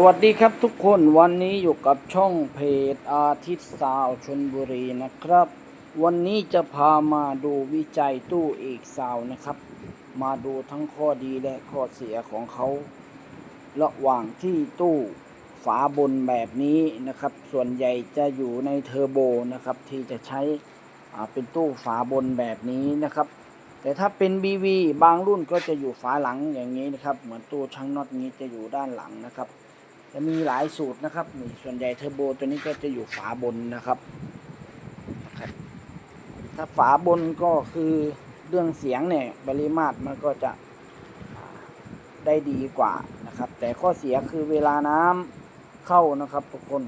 สวัสดีครับทุกคนวันนี้อยู่กับช่องเพจอาทิตย์สาวชนบุรีนะครับ วันนี้จะพามาดูวิจัยตู้เอกสาวนะครับ มาดูทั้งข้อดีและข้อเสียของเขา ระหว่างที่ตู้ฝาบนแบบนี้นะครับ ส่วนใหญ่จะอยู่ในเทอร์โบนะครับ ที่จะใช้อ่าเป็นตู้ฝาบนแบบนี้นะครับ แต่ถ้าเป็น BV บางรุ่นก็จะอยู่ฝาหลังอย่างนี้นะครับ เหมือนตู้ช่างน็อตนี้จะอยู่ด้านหลังนะครับ จะมีหลายสูตรนะครับนี่ส่วนใหญ่เทอร์โบตัวนี้ก็จะอยู่ฝาบนนะครับ ถ้าฝาบนก็คือเรื่องเสียงเนี่ยปริมาตรมันก็จะได้ดีกว่านะครับ แต่ข้อเสียคือเวลาน้ำเข้านะครับทุกคน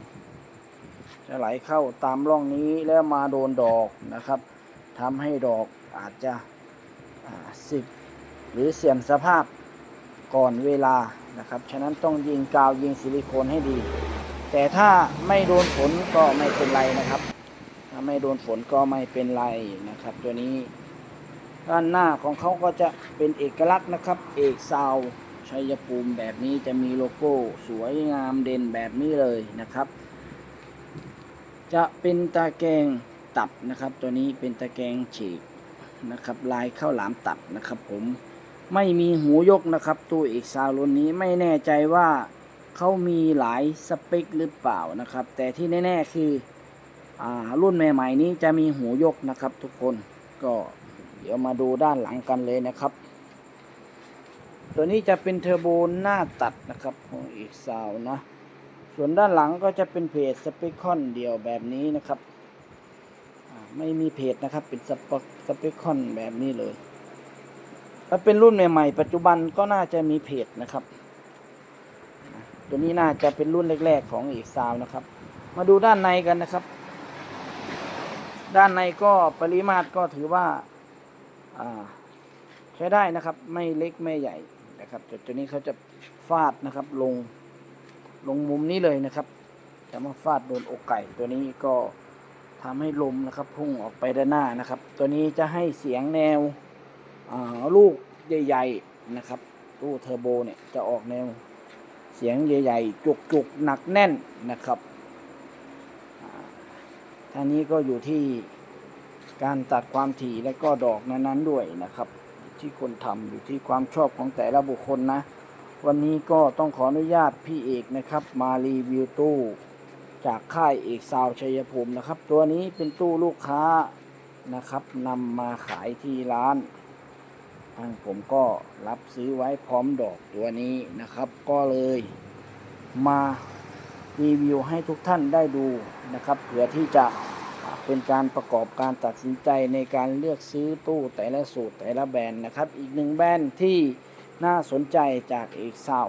จะไหลเข้าตามร่องนี้แล้วมาโดนดอกนะครับทำให้ดอกอาจจะสึกหรือเสื่อมสภาพ ก่อนเวลานะครับ ฉะนั้นต้องยิงกาวยิงซิลิโคนให้ดี แต่ถ้าไม่โดนฝนก็ไม่เป็นไรนะครับ ถ้าไม่โดนฝนก็ไม่เป็นไรนะครับ ตัวนี้ด้านหน้าของเขาก็จะเป็นเอกลักษณ์นะครับ เอกซาวชัยภูมิแบบนี้จะมีโลโก้สวยงามเด่นแบบนี้เลยนะครับ จะเป็นตะแกรงตับนะครับ ตัวนี้เป็นตะแกรงฉีกนะครับ ลายข้าวหลามตับนะครับผม ไม่มีหูยกนะครับตัวเอกซาวรุ่นนี้ไม่แน่ใจว่าเขามีหลายสเปคหรือเปล่านะครับ แต่ที่แน่ ๆ คืออ่ารุ่นใหม่ ๆ นี้จะมีหูยกนะครับ ทุกคนก็เดี๋ยวมาดูด้านหลังกันเลยนะครับ ตัวนี้จะเป็นเทอร์โบหน้าตัดนะครับของเอกซาวนะส่วนด้านหลังก็จะเป็นเพจสเปคคอนเดียวแบบนี้นะครับไม่มีเพจนะครับเป็นสเปคคอนแบบนี้เลย ถ้าเป็นรุ่นใหม่ๆ ปัจจุบันก็น่าจะมีเพจนะครับ ตัวนี้น่าจะเป็นรุ่นแรกๆของอีกซาวนะครับ มาดูด้านในกันนะครับ ด้านในก็ปริมาตรก็ถือว่าใช้ได้นะครับ ไม่เล็กไม่ใหญ่นะครับแต่ตัวนี้เขาจะฟาดนะครับลงลงมุมนี้เลยนะครับ จะมาฟาดโดนอกไก่ ตัวนี้ก็ทำให้ลมนะครับพุ่งออกไปด้านหน้านะครับ ตัวนี้จะให้เสียงแนว ลูกใหญ่ๆนะครับตู้เทอร์โบเนี่ยจะออกแนวเสียงใหญ่ๆ จุกๆ หนักแน่นนะครับอ่าท่านี้ก็อยู่ที่การตัดความถี่และก็ดอกนั้นๆด้วยนะครับที่คนทำอยู่ที่ความชอบของแต่ละบุคคลนะ วันนี้ก็ต้องขออนุญาตพี่เอกนะครับ มารีวิวตู้จากค่ายเอกซาวชัยภูมินะครับ ตัวนี้เป็นตู้ลูกค้านะครับนำมาขายที่ร้าน ทางผมก็รับซื้อไว้พร้อมดอกตัวนี้นะครับ ก็เลยมารีวิวให้ทุกท่านได้ดูนะครับเผื่อที่จะเป็นการประกอบการตัดสินใจในการเลือกซื้อตู้แต่ละสูตรแต่ละแบรนด์นะครับ อีกหนึ่งแบรนด์ที่น่าสนใจจากเอกซาว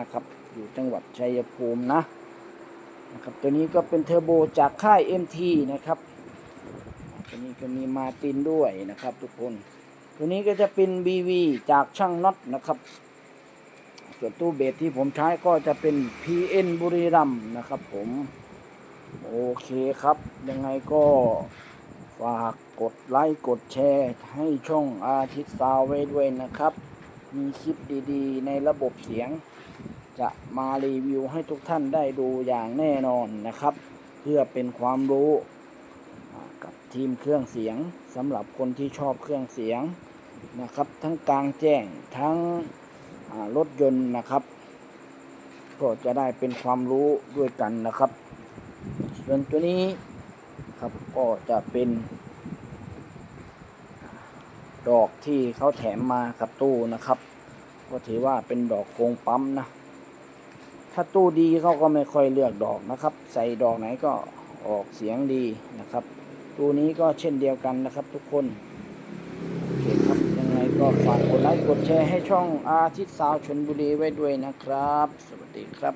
นะครับ อยู่จังหวัดชัยภูมินะนะครับตัวนี้ก็เป็นเทอร์โบจากค่าย MT นะครับตัวนี้ก็มีมาตินด้วยนะครับทุกคน ตัวนี้ก็จะเป็น BV จากช่างน็อตนะครับ ส่วนตู้เบสที่ผมใช้ก็จะเป็น PN บุรีรัมนะครับผม โอเคครับ ยังไงก็ฝากกดไลค์กดแชร์ให้ช่องอาทิตย์ซาวไว้ด้วยนะครับ มีคลิปดีๆ ในระบบเสียง จะมารีวิวให้ทุกท่านได้ดูอย่างแน่นอนนะครับ เพื่อเป็นความรู้ กับทีมเครื่องเสียงสำหรับคนที่ชอบเครื่องเสียงนะครับ ทั้งกลางแจ้งทั้งรถยนต์นะครับ ก็จะได้เป็นความรู้ด้วยกันนะครับ ส่วนตัวนี้ครับก็จะเป็นดอกที่เขาแถมมากับตู้นะครับ ก็ถือว่าเป็นดอกโคงปั๊มนะ ถ้าตู้ดีเขาก็ไม่ค่อยเลือกดอกนะครับ ใส่ดอกไหนก็ออกเสียงดีนะครับ ตัวนี้ก็เช่นเดียวกันนะครับ ทุกคนโอเคครับยังไงก็ฝากกดไลค์กดแชร์ให้ช่องอาทิตย์สาวชนบุรีไว้ด้วยนะครับ สวัสดีครับ